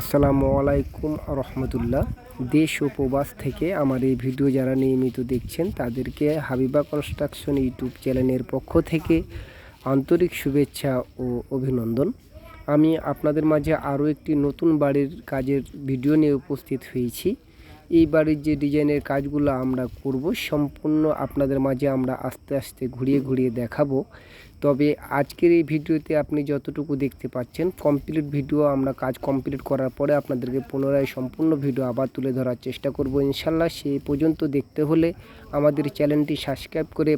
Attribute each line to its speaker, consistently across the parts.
Speaker 1: আসসালামু আলাইকুম রহমতুল্লাহ। দেশ ও প্রবাস থেকে আমার এই ভিডিও যারা নিয়মিত দেখছেন, তাদেরকে হাবিবা কনস্ট্রাকশন ইউটিউব চ্যানেলের পক্ষ থেকে আন্তরিক শুভেচ্ছা ও অভিনন্দন। আমি আপনাদের মাঝে আরও একটি নতুন বাড়ির কাজের ভিডিও নিয়ে উপস্থিত হয়েছি। এই বাড়ির যে ডিজাইনের কাজগুলো আমরা করব, সম্পূর্ণ আপনাদের মাঝে আমরা আস্তে আস্তে ঘুরিয়ে ঘুরিয়ে দেখাবো। তবে আজকের এই ভিডিওতে আপনি যতটুকু দেখতে পাচ্ছেন কমপ্লিট ভিডিও আমরা কাজ কমপ্লিট করার পরে আপনাদেরকে পুনরায় সম্পূর্ণ ভিডিও আবার তুলে ধরার চেষ্টা করব ইনশাল্লাহ। সেই পর্যন্ত দেখতে হলে আমাদের চ্যানেলটি সাবস্ক্রাইব করে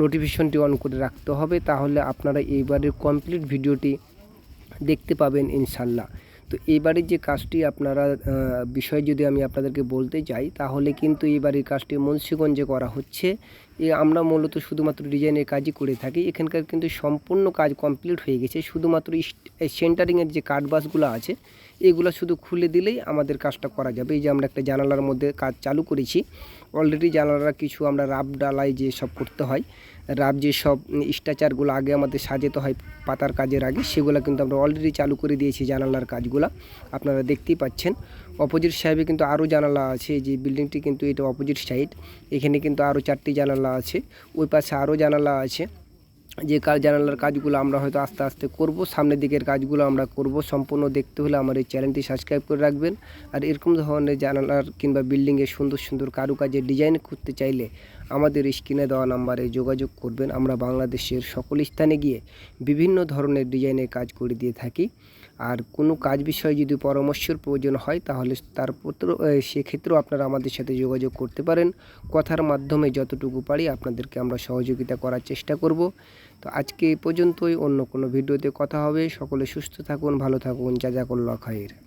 Speaker 1: নোটিফিকেশনটি অন করে রাখতে হবে, তাহলে আপনারা এইবারের কমপ্লিট ভিডিওটি দেখতে পাবেন ইনশাল্লাহ। তো এই বাড়ির যে কাজটি আপনারা বিষয় যদি আমি আপনাদেরকে বলতে চাই তাহলে কিন্তু এই বাড়ির কাজটি মুন্সিগঞ্জে করা হচ্ছে। এ আমরা মূলত শুধুমাত্র ডিজাইনের কাজই করে থাকি। এখানকার কিন্তু সম্পূর্ণ কাজ কমপ্লিট হয়ে গেছে। শুধুমাত্র সেন্টারিংয়ের যে কাঠবাসগুলো আছে, এগুলো শুধু খুলে দিলেই আমাদের কাজটা করা যাবে। এই যে আমরা একটা জানালার মধ্যে কাজ চালু করেছি। অলরেডি জানালারা কিছু আমরা রাব ডালাই যে সব করতে হয়, রাব যে সব স্ট্রাচারগুলো আগে আমাদের সাজাতে হয় পাতার কাজের আগে, সেগুলো কিন্তু আমরা অলরেডি চালু করে দিয়েছি জানালার কাজগুলো। আপনারা দেখতেই পাচ্ছেন অপোজিট সাইডে কিন্তু আরও জানালা আছে, যে বিল্ডিংটি কিন্তু এটা অপোজিট সাইড এখানে কিন্তু আরও চারটি জানালা আছে, ওই পাশে আরও জানালা আছে। যে কাজ জানালার কাজগুলো আমরা হয়তো আস্তে আস্তে করব, সামনের দিকের কাজগুলো আমরা করব। সম্পূর্ণ দেখতে হলে আমার এই চ্যানেলটি সাবস্ক্রাইব করে রাখবেন। আর এরকম ধরনের জানালার কিংবা বিল্ডিংয়ে সুন্দর সুন্দর কারুকাজের ডিজাইন করতে চাইলে আমাদের স্ক্রিনে দেওয়া নাম্বারে যোগাযোগ করবেন। আমরা বাংলাদেশের সকল স্থানে গিয়ে বিভিন্ন ধরনের ডিজাইনের কাজ করে দিয়ে থাকি। আর কোনো কাজ বিষয়ে যদি পরামর্শের প্রয়োজন হয়, তাহলে তার পত্র সেক্ষেত্রেও আপনারা আমাদের সাথে যোগাযোগ করতে পারেন। কথার মাধ্যমে যতটুকু পারি আপনাদেরকে আমরা সহযোগিতা করার চেষ্টা করব। তো আজকে এই পর্যন্তই, অন্য কোনো ভিডিওতে কথা হবে। সকলে সুস্থ থাকুন, ভালো থাকুন। যা যা করল খায়ের।